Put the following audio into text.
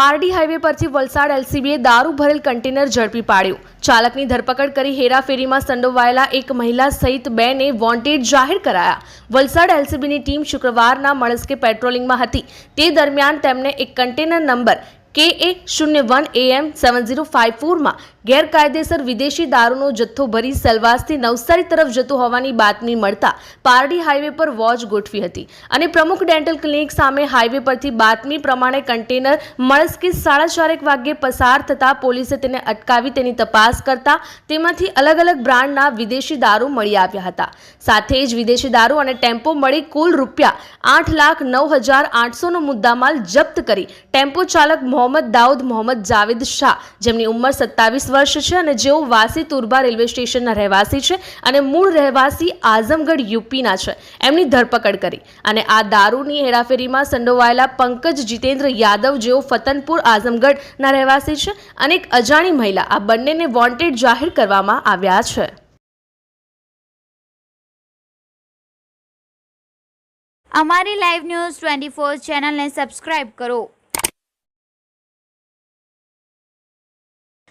Pardi highway પરથી વલસાડ એલસીબીએ દારૂ ભરેલ કન્ટેનર ઝડપી પાડ્યું. ચાલકની ધરપકડ કરી હેરાફેરીમાં સંડોવાયેલા એક મહિલા સહિત બેને વોન્ટેડ જાહેર કરાયા. વલસાડ એલસીબીની ટીમ શુક્રવારના મળસ્કે પેટ્રોલિંગમાં હતી. તે દરમિયાન તેમને એક કન્ટેનર નંબર કે એ શૂન્ય one AM seven zero five ફોરમાં ગેરકાયદેસર વિદેશી દારૂનો જથ્થો ભરી સેલવાસથી નવસારી તરફ જતો હોવાની બાતમી મળતા પારડી હાઈવે પર વોચ ગોઠવી હતી. અને પ્રમુખ ડેન્ટલ ક્લિનિક સામે હાઈવે પરથી બાતમી પ્રમાણે કન્ટેનર મળસ્કે સાડા ચારેક વાગ્યે પસાર થતાં પોલીસે તેને અટકાવી તેની તપાસ કરતા તેમાંથી અલગ અલગ બ્રાન્ડના વિદેશી દારૂ મળી આવ્યા હતા. સાથે જ વિદેશી દારૂ અને ટેમ્પો મળી કુલ રૂપિયા આઠ લાખ નવ હજાર આઠસોનો મુદ્દામાલ જપ્ત કરી ટેમ્પો ચાલક મોહમ્મદ દાઉદ, મોહમ્મદ જાવેદ શાહ, જેમની ઉંમર સત્તાવીસ વર્ષ છે અને જેઓ વાસી તુરબા રેલવે સ્ટેશનના રહેવાસી છે અને મૂળ રહેવાસી આઝમગઢ યુપીના છે. એમની ધરપકડ કરી અને આ દારૂની હેરાફેરીમાં સંડોવાયેલા પંકજ જીતેન્દ્ર યાદવ, જેઓ ફતનપુર, આઝમગઢના રહેવાસી છે, અને એક અજાણી મહિલા, આ બંનેને વોન્ટેડ જાહેર કરવામાં આવ્યા છે. અમારી લાઈવ ન્યૂઝ ટ્વેન્ટી ફોર ચેનલને સબસ્ક્રાઇબ કરો.